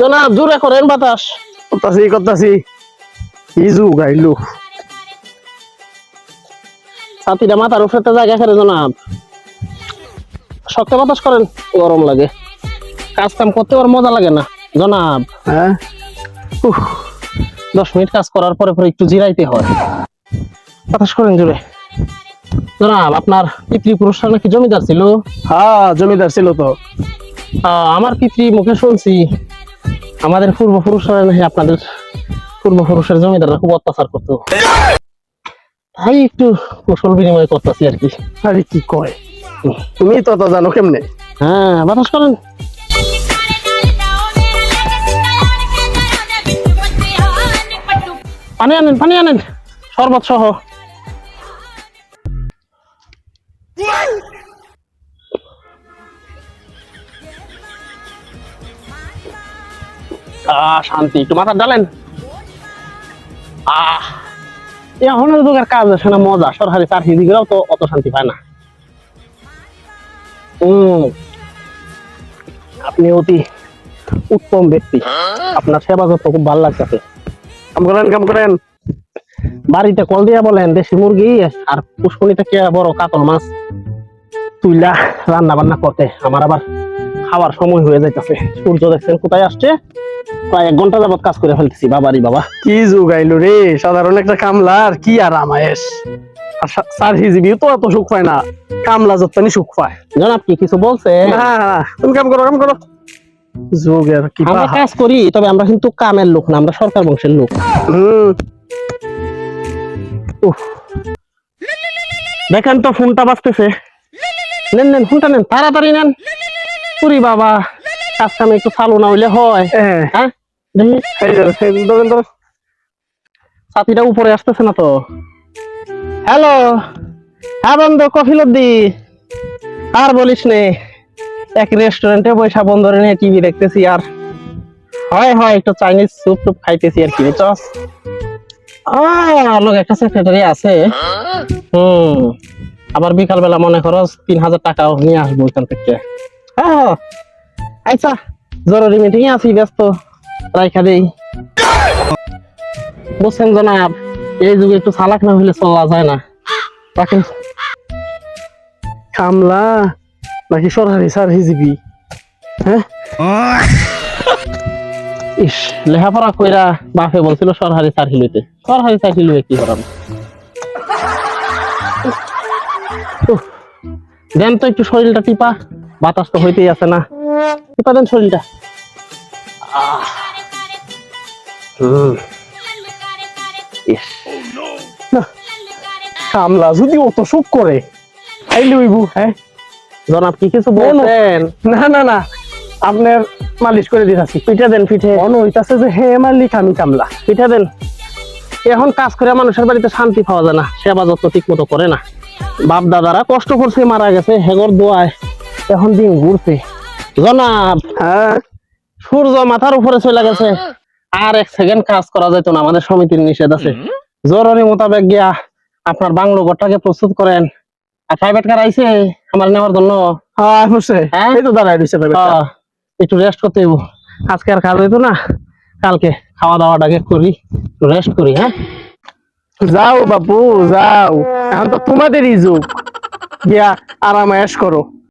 জনাব জোরে করেন বাতাস। করতাছি করতাছি। ইজু গাইলু ছাতিটা মাথার উপরে জায়গা করে জনাব শক্ত বাতাস করেন গরম লাগে। কাজ কাম করতে আর মজা লাগে না জনাব হ্যাঁ? দশ মিনিট কাজ করার পরে পরে একটু জিরাইতে হয়। বাতাস করেন জোরে। জনাব আপনার পিতৃ পুরুষরা নাকি জমিদার ছিল? হ্যাঁ জমিদার ছিল তো। আমার পিতৃ মুখে শুনছি আমাদের পূর্বপুরুষরা নাকি আপনাদের পূর্বপুরুষের জমিদাররা খুব অত্যাচার করতো। তাই একটু কুশল বিনিময় করতেছি আর কি। আরে কি কয়? তুমি তো তো জানো কেমনে? হ্যাঁ বাতাস করেন। পানি আনেন পানি আনেন। শরবত সহ। শান্তি। একটু মাথা আহ এখন দোকার কাজ না, মজা। সরকারি চাকরি দিকেও তো অত শান্তি পায় না। আপনি অতি উত্তম ব্যক্তি। আপনার সেবা যত্ন খুব ভালো লাগতেছে। কাম করেন কাম করেন। বাড়িতে কল দিয়া বলেন, দেশি মুরগি আর পুষ্কনিটা কে বড় কাতল মাছ তুইলা রান্না বান্না করতে। আমার আবার খাওয়ার সময় হয়ে যাইতেছে। সূর্য দেখছেন কোথায় আসছে? প্রায় এক ঘণ্টা যাবত কাজ করে ফেলতেছি বাবারি বাবা। কি রে সাধারণ একটা কামলার কি আর আমায়েস আর স্যার তো এত সুখ পায় না কামলা সুখ পায়। জনাব কি কিছু বলছে? না তুমি কাম করো কাম করো। যোগের কি আমরা কাজ করি তবে আমরা কিন্তু কামের লোক না আমরা সরকার বংশের লোক। দেখেন তো ফোনটা বাজতেছে। নেন নেন ফোনটা নেন তাড়াতাড়ি নেন। পুরি বাবা। কাজ কামে একটু চালু না হইলে হয়। হ্যাঁ? হ্যাঁ উপরে আসতেছে না তো? হ্যালো? হ্যাঁ বন্ধু কফিলদ্দি। আর বলিস নে এক রেস্টুরেন্টে বৈশা বন্ধরে নিয়ে টিভি দেখতেছি আর হয় হয় একটু চাইনিজ স্যুপ টুপ খাইতেছি আর কি চস লোক একটা সেক্রেটারি আছে। হুম আবার বিকাল বেলা মনে করো তিন হাজার টাকাও নিয়ে আসব ওইখান থেকে। হ্যাঁ। আচ্ছা জরুরি মিটিং এ আছি ব্যস্ত। রাইখা দেই। বুঝছেন জনাব এই যুগে একটু চালাক না হইলে চলা যায় না। রাখেন। কামলা নাকি সরকারি স্যার হিজিবি? হ্যাঁ? ইস লেখাপড়া কইরা বাপে বলছিল সরকারি চাকরি লইতে সরকারি চাকরি লইয়ে কি করাম? দেন তো একটু শরীরটা টিপা বাতাস তো হইতেই আছে না। শরীরটা। কামলা যদি অত সুখ করে আইলে হইবু হ্যাঁ? জনাব কি কিছু বলছেন না। না না আপনার মালিশ করে দিতাছি। পিঠা দেন পিঠে। মনে হইতাছে যে হে মালিক আমি কামলা। পিঠা দেন। এখন কাজ করে মানুষের বাড়িতে শান্তি পাওয়া যায় না। সেবা যত্ন ঠিক মতো করে না। বাপ দাদারা কষ্ট করছে মারা গেছে। হেগর দোয়ায়। এখন দিন ঘুরছে। জনাব হ্যাঁ। সূর্য মাথার উপরে চলে গেছে। আর এক সেকেন্ড কাজ করা যেত না আমাদের সমিতির নিষেধ আছে। জরুরি মোতাবেক গিয়া আপনার বাংলো ঘরটাকে প্রস্তুত করেন। আর প্রাইভেট কার আইছে আমার নেওয়ার জন্য। হ্যাঁ হ্যাঁ? এই তো দাঁড়ায় রয়েছে একটু রেস্ট করতে হইব। আজকে আর কাজ হইতো না। কালকে খাওয়া দাওয়াটাকে করি রেস্ট করি হ্যাঁ? যাও বাপু যাও। এখন তো তোমাদেরই যুগ। গিয়া আরাম করো।